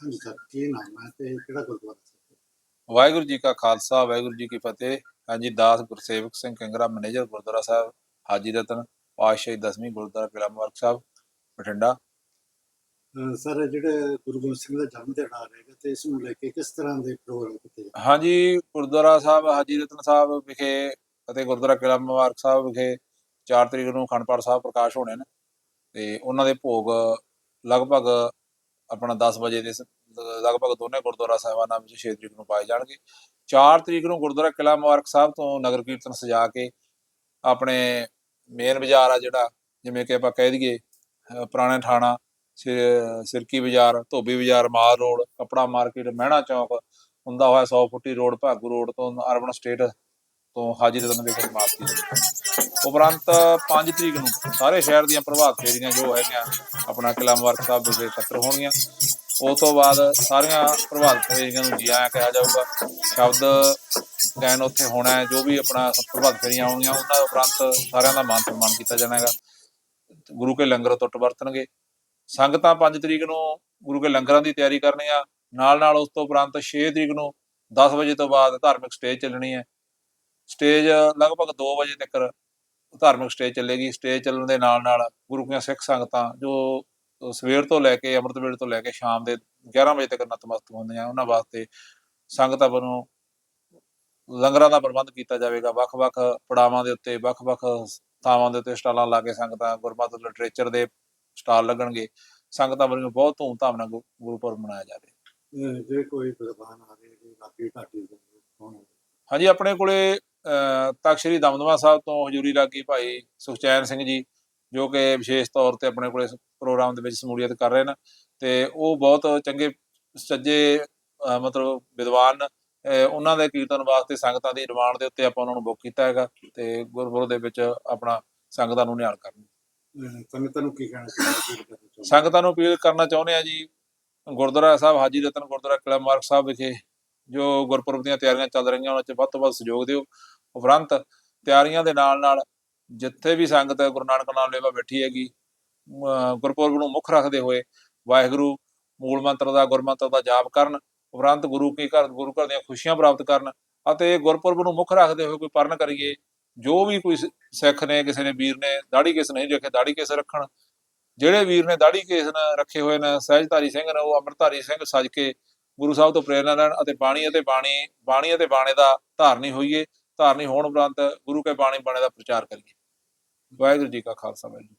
ਹਾਂਜੀ ਸਰ ਕੀ ਨਾਮ ਹੈ ਤੇ ਕਿਹੜਾ ਗੁਰਦੁਆਰਾ ਵਾਹਿਗੁਰੂ ਜੀ ਕਾ ਖਾਲਸਾ ਵਾਹਿਗੁਰੂ ਜੀ ਕੀ ਫਤਿਹ। ਹਾਂਜੀ ਦਾਸ ਗੁਰਸੇਵਕ ਸਿੰਘ ਕੰਗਰਾ ਮੈਨੇਜਰ ਗੁਰਦੁਆਰਾ ਸਾਹਿਬ ਹਾਜੀ ਰਤਨ ਪਾਤਸ਼ਾਹੀ ਦਸਵੀਂ ਗੁਰਦੁਆਰਾ ਕਿਲਾ ਮੁਬਾਰਕ ਸਾਹਿਬ ਬਠਿੰਡਾ। ਸਰ ਜਿਹੜੇ ਗੁਰੂ ਗੋਬਿੰਦ ਸਿੰਘ ਦਾ ਜਨਮ ਦਿਹਾੜਾ ਆ ਰਿਹਾ ਤੇ ਇਸ ਨੂੰ ਲੈ ਕੇ ਕਿਸ ਤਰ੍ਹਾਂ ਦੇ ਪ੍ਰੋਗਰਾਮ ਕੀਤੇ ਹਾਂਜੀ ਗੁਰਦੁਆਰਾ ਸਾਹਿਬ ਹਾਜੀ ਰਤਨ ਸਾਹਿਬ ਵਿਖੇ ਅਤੇ ਗੁਰਦੁਆਰਾ ਕਿਲਾ ਮੁਬਾਰਕ ਸਾਹਿਬ ਵਿਖੇ 4 ਤਰੀਕ ਨੂੰ ਅਖੰਡ ਪਾਠ ਸਾਹਿਬ ਪ੍ਰਕਾਸ਼ ਹੋਣੇ ਨੇ ਤੇ ਉਹਨਾਂ ਦੇ ਭੋਗ ਲਗਭਗ ਆਪਣਾ 10 ਵਜੇ ਦੇ ਲਗਭਗ ਦੋਨੇ ਗੁਰਦੁਆਰਾ ਸਾਹਿਬਾਨਾਂ ਵਿੱਚ 6 ਤਰੀਕ ਨੂੰ ਪਾਏ ਜਾਣਗੇ। 4 ਤਰੀਕ ਨੂੰ ਗੁਰਦੁਆਰਾ ਕਿਲਾ ਮੁਬਾਰਕ ਸਾਹਿਬ ਤੋਂ ਨਗਰ ਕੀਰਤਨ ਸਜਾ ਕੇ ਆਪਣੇ ਮੇਨ ਬਾਜ਼ਾਰ ਆ ਜਿਹੜਾ, ਜਿਵੇਂ ਕਿ ਆਪਾਂ ਕਹਿ ਦਈਏ ਪੁਰਾਣੇ ਥਾਣਾ, ਸਿ- ਸਿਰਕੀ ਬਾਜ਼ਾਰ, ਧੋਬੀ ਬਾਜ਼ਾਰ, ਮਾਲ ਰੋਡ, ਕਪੜਾ ਮਾਰਕੀਟ, ਮਹਿਣਾ ਚੌਕ, ਹੁੰਦਾ ਹੋਇਆ 100 ਫੁੱਟੀ ਰੋਡ, ਭਾਗੂ ਰੋਡ ਤੋਂ ਅਰਬਨ ਸਟੇਟ ਤੋਂ ਹਾਜੀ ਰਤਨ ਵਿਖੇ ਸਮਾਪਤੀ ਹੋਈ ਉਪਰੰਤ 5 ਤਰੀਕ ਨੂੰ ਸਾਰੇ ਸ਼ਹਿਰ ਦੀਆਂ ਪ੍ਰਭਾਤ ਫੇਰੀਆਂ ਜੋ ਹੈਗੀਆਂ, ਆਪਣਾ ਕਿਲਾ ਮੁਬਾਰਕ ਸਾਹਿਬ ਵਿਖੇ ਇਕੱਤਰ ਹੋਣਗੀਆਂ। ਉਸ ਤੋਂ ਬਾਅਦ ਸਾਰੀਆਂ ਪ੍ਰਭਾਤ ਫੇਰੀਆਂ ਨੂੰ ਜੀ ਆਇਆਂ ਕਿਹਾ ਜਾਊਗਾ। ਸ਼ਬਦ ਗਾਇਨ ਉੱਥੇ ਹੋਣਾ ਹੈ, ਜੋ ਵੀ ਆਪਣਾ ਪ੍ਰਭਾਤ ਫੇਰੀਆਂ ਆਉਣਗੀਆਂ, ਉਹਨਾਂ ਉਪਰੰਤ ਸਾਰਿਆਂ ਦਾ ਮਾਨ ਸਨਮਾਨ ਕੀਤਾ ਜਾਣਾ ਹੈਗਾ ਗੁਰੂ ਕੇ ਲੰਗਰ ਟੁੱਟ ਵਰਤਣਗੇ। ਸੰਗਤਾਂ 5 ਤਰੀਕ ਨੂੰ ਗੁਰੂ ਕੇ ਲੰਗਰਾਂ ਦੀ ਤਿਆਰੀ ਕਰਨੀਆਂ। ਨਾਲ ਨਾਲ ਉਸ ਤੋਂ ਉਪਰੰਤ 6 ਤਰੀਕ ਨੂੰ 10 ਵਜੇ ਤੋਂ ਬਾਅਦ ਧਾਰਮਿਕ ਸਟੇਜ ਚੱਲਣੀ ਹੈ। ਸਟੇਜ ਲਗਭਗ 2 ਵਜੇ ਤੱਕ ਧਾਰਮਿਕ ਸਟੇਜ ਚੱਲੇਗੀ। ਸਟੇਜ ਚੱਲਣ ਦੇ ਨਾਲ ਨਾਲ ਗੁਰੂ ਕੀਆਂ ਸਿੱਖ ਸੰਗਤਾਂ ਜੋ ਸਵੇਰ ਤੋਂ ਲੈ ਕੇ ਅੰਮ੍ਰਿਤ ਵੇਲੇ ਤੋਂ ਲੈ ਕੇ ਸ਼ਾਮ ਦੇ 11 ਵਜੇ ਤੱਕ ਨਤਮਸਤਕ ਹੁੰਦੀਆਂ। ਉਹਨਾਂ ਵਾਸਤੇ ਸੰਗਤਾਂ ਵੱਲੋਂ ਲੰਗਰਾਂ ਦਾ ਪ੍ਰਬੰਧ ਕੀਤਾ ਜਾਵੇਗਾ। ਵੱਖ-ਵੱਖ ਪੜਾਵਾਂ ਦੇ ਉੱਤੇ ਵੱਖ-ਵੱਖ ਥਾਵਾਂ ਦੇ ਉੱਤੇ ਸਟਾਲਾਂ ਲਾ ਕੇ ਸੰਗਤਾਂ ਗੁਰਮਤਿ ਲਿਟਰੇਚਰ ਦੇ ਸਟਾਲ ਲੱਗਣਗੇ। ਸੰਗਤਾਂ ਵੱਲੋਂ ਬਹੁਤ ਧੂਮ-ਧਾਮ ਨਾਲ ਗੁਰਪੁਰਬ ਮਨਾਇਆ ਜਾਵੇ। ਜੇ ਕੋਈ ਵਿਦਵਾਨ ਆ ਰਹੇ ਲਾਗੀ ਹੈ? ਹਾਂਜੀ ਆਪਣੇ ਕੋਲੇ ਤਖ਼ਤ ਸ੍ਰੀ ਦਮਦਮਾ ਸਾਹਿਬ ਤੋਂ ਹਜ਼ੂਰੀ ਲਾਗੀ ਭਾਈ ਸੁਖਚੈਨ ਸਿੰਘ ਜੀ ਜੋ ਕਿ ਵਿਸ਼ੇਸ਼ ਤੌਰ ਤੇ ਆਪਣੇ ਕੋਲੇ ਇਸ ਪ੍ਰੋਗਰਾਮ ਦੇ ਵਿੱਚ ਸਮੂਲੀਅਤ ਕਰ ਰਹੇ ਨੇ ਤੇ ਉਹ ਬਹੁਤ ਚੰਗੇ ਸੱਜੇ ਮਤਲਬ ਵਿਦਵਾਨ ਉਹਨਾਂ ਦੇ ਕੀਰਤਨ ਵਾਸਤੇ ਸੰਗਤਾਂ ਦੀ ਡਿਮਾਂਡ ਦੇ ਉੱਤੇ ਆਪਾਂ ਉਹਨਾਂ ਨੂੰ ਬੁੱਕ ਕੀਤਾ ਹੈਗਾ ਤੇ ਗੁਰਪੁਰਬ ਦੇ ਵਿੱਚ ਆਪਣਾ ਸੰਗਤਾਂ ਨੂੰ ਨਿਹਾਲ ਕਰਨ। ਸੰਗਤਾਂ ਨੂੰ ਕੀ ਕਹਿਣਾ ਸੰਗਤਾਂ ਨੂੰ ਅਪੀਲ ਕਰਨਾ ਚਾਹੁੰਦੇ ਆ ਜੀ ਗੁਰਦੁਆਰਾ ਸਾਹਿਬ ਹਾਜੀ ਰਤਨ ਗੁਰਦੁਆਰਾ ਕਿਲਾ ਮੁਬਾਰਕ ਸਾਹਿਬ ਵਿਖੇ ਜੋ ਗੁਰਪੁਰਬ ਦੀਆਂ ਤਿਆਰੀਆਂ ਚੱਲ ਰਹੀਆਂ, ਉਹਨਾਂ 'ਚ ਵੱਧ ਤੋਂ ਵੱਧ ਸਹਿਯੋਗ ਦਿਓ। ਉਪਰੰਤ ਤਿਆਰੀਆਂ ਦੇ ਨਾਲ ਨਾਲ ਜਿੱਥੇ ਵੀ ਸੰਗਤ ਗੁਰੂ ਨਾਨਕ ਨਾਮ ਲੇਵਾ ਬੈਠੀ ਹੈਗੀ ਗੁਰਪੁਰਬ ਨੂੰ ਮੁੱਖ ਰੱਖਦੇ ਹੋਏ ਵਾਹਿਗੁਰੂ ਮੂਲ ਮੰਤਰ ਦਾ ਗੁਰਮੰਤਰ ਦਾ ਜਾਪ ਕਰਨ, ਉਪਰੰਤ ਗੁਰੂ ਕੀ ਘਰ, ਗੁਰੂ ਘਰ ਦੀਆਂ ਖੁਸ਼ੀਆਂ ਪ੍ਰਾਪਤ ਕਰਨ ਅਤੇ ਗੁਰਪੁਰਬ ਨੂੰ ਮੁੱਖ ਰੱਖਦੇ ਹੋਏ ਕੋਈ ਪਰਨ ਕਰੀਏ, ਜੋ ਵੀ ਕੋਈ ਸਿੱਖ ਨੇ, ਕਿਸੇ ਨੇ ਵੀਰ ਨੇ, ਦਾੜੀ ਕੇਸ ਨਹੀਂ ਰੱਖੇ, ਦਾੜੀ ਕੇਸ ਰੱਖਣ, ਜਿਹੜੇ ਵੀਰ ਨੇ ਦਾੜੀ ਕੇਸ ਨ- ਰੱਖੇ ਹੋਏ ਨੇ, ਸਹਿਜਧਾਰੀ ਸਿੰਘ ਨੇ, ਉਹ ਅੰਮ੍ਰਿਤਧਾਰੀ ਸਿੰਘ ਸੱਜ ਕੇ ਗੁਰੂ ਸਾਹਿਬ ਤੋਂ ਪ੍ਰੇਰਨਾ ਲੈਣ ਅਤੇ ਬਾਣੀ ਅਤੇ ਬਾਣੀ ਬਾਣੀ ਅਤੇ ਬਾਣੇ ਦਾ ਧਾਰਨੀ ਹੋਈਏ, ਧਾਰਨੀ ਹੋਣ ਉਪਰੰਤ ਗੁਰੂ ਕੇ ਬਾਣੀ ਬਾਣੇ ਦਾ ਪ੍ਰਚਾਰ ਕਰੀਏ। ਵਾਹਿਗੁਰੂ ਜੀ ਕਾ ਖਾਲਸਾ, ਵਾਹਿਗੁਰੂ